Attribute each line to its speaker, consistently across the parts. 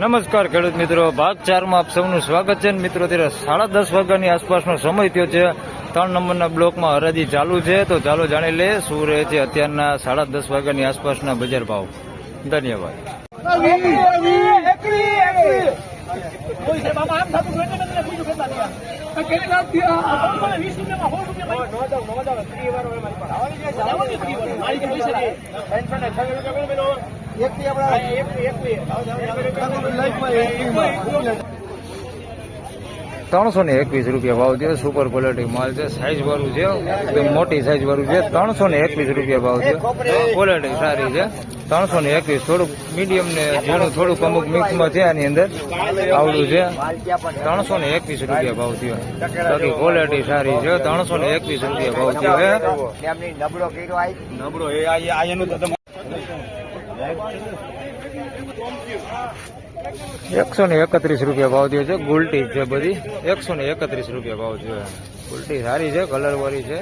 Speaker 1: નમસ્કાર ખેડૂત મિત્રો. ભાગ ચારમાં આપ સૌનું સ્વાગત છે મિત્રો ત્યારે સાડા દસ વાગ્યાની આસપાસનો સમય થયો છે. ત્રણ નંબરના બ્લોકમાં હરાજી ચાલુ છે. તો ચાલો જાણી લે શું રહે છે અત્યારના સાડા દસ વાગ્યાની આસપાસના બજાર ભાવ. ધન્યવાદ. કેટલા થયા વીસ રૂપિયામાં સો રૂપિયા એક થી આપણા ત્રણસો ને એકવીસ રૂપિયા ભાવ છે સુપર ક્વોલિટી માલ છે. સાઈઝ વાળું છે. એકદમ મોટી સાઈઝ વાળું છે. ત્રણસો ને એકવીસ રૂપિયા ભાવ છે ક્વોલિટી સારી છે. ત્રણસો ને એકવીસ થોડુંક મીડિયમ ને ઝીણું, થોડુંક અમુક મિક્સમાં છે આની અંદર. આવડું છે. ત્રણસો ને એકવીસ રૂપિયા ભાવ થયો. બાકી ક્વોલિટી સારી છે. ત્રણસો ને એકવીસ રૂપિયા ભાવ થયો હે
Speaker 2: નબળો
Speaker 3: નબળો
Speaker 1: એકસો ને એકત્રીસ રૂપિયા ભાવ થયો છે, ગુલટી છે બધી. એકસો ને એકત્રીસ રૂપિયા ભાવ થયો ગુલટી સારી છે કલર વાળી છે.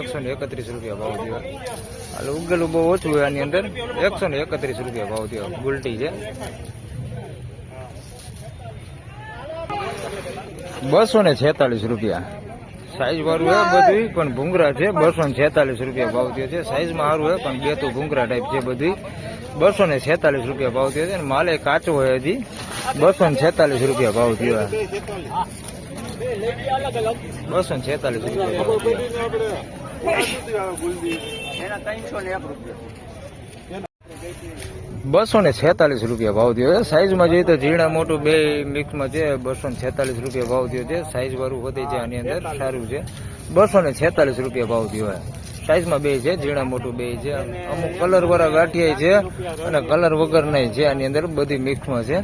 Speaker 1: એકસો ને એકત્રીસ રૂપિયા ભાવ થયો હાલ ઉગેલું બહુ ઓછું હોય આની અંદર. એકસો ને એકત્રીસ રૂપિયા ભાવ થયો ગુલટી છે. બસો ને છેતાલીસ રૂપિયા. સાઈઝ વાળું હે બધું પણ ભૂંગરા છે બસો ને છેતાલીસ રૂપિયા ભાવ થયો છે. સાઈઝમાં સારું હે પણ બે તો ભૂંગરા ટાઈપ છે બધું. બસો ને છેતાલીસ રૂપિયા ભાવ થયો છે અને માલે કાચો હોય હજી. બસો ને છેતાલીસ રૂપિયા ભાવ થયો. બસો ને છેતાલીસ રૂપિયા ભાવ થયો.
Speaker 2: એના ત્રણસો ને એક રૂપિયા.
Speaker 1: બસો ને છેતાલીસ રૂપિયા ભાવ થયો છે. સાઈઝમાં જોઈએ તો ઝીણા મોટું બે મિક્સમાં છે બસો ને છેતાલીસ રૂપિયા ભાવ થયો છે. સાઈઝ વાળું વધે છે આની અંદર, સારું છે. બસો ને છેતાલીસ રૂપિયા ભાવ થયો છે. સાઈઝમાં બે છે, ઝીણા મોટું બે છે. અમુક કલર વાળા ગાંઠિયા છે અને કલર વગર નહીં છે આની અંદર બધી મિક્સમાં છે.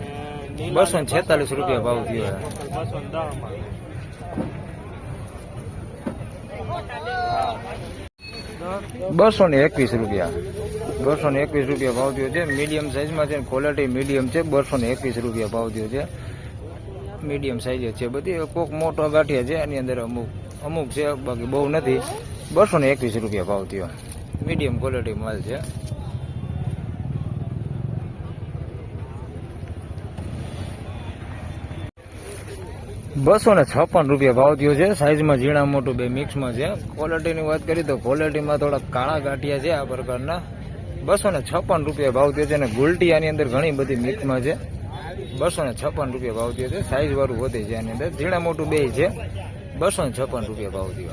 Speaker 1: બસો ને છેતાલીસ રૂપિયા ભાવ થયો બસો ને એકવીસ રૂપિયા. બસો ને એકવીસ રૂપિયા ભાવ થયો છે. મીડિયમ સાઇઝમાં છે ક્વોલિટી મીડિયમ છે. બસો ને એકવીસ રૂપિયા ભાવ થયો છે. મીડિયમ સાઇઝ છે બધી. કોક મોટો ગાંઠિયા છે. એની અંદર અમુક અમુક છે, બાકી બહુ નથી. બસો ને એકવીસ રૂપિયા ભાવ થયો. મીડિયમ ક્વોલિટી માલ છે. બસો ને છપ્પન રૂપિયા ભાવ થયો છે. સાઈઝમાં ઝીણા મોટું બે મિક્સમાં છે. ક્વોલિટીની વાત કરીએ તો ક્વોલિટીમાં થોડા કાળા ગાંઠિયા છે આ પ્રકારના. બસો ને છપ્પન રૂપિયા ભાવ થયો છે અને ગુલટી આની અંદર ઘણી બધી મિક્સમાં છે. બસો ને છપ્પન રૂપિયા ભાવ થયો છે. સાઈઝવાળું વધે છે આની અંદર. ઝીણા મોટું બે છે. બસો ને છપ્પન રૂપિયા ભાવ થયો.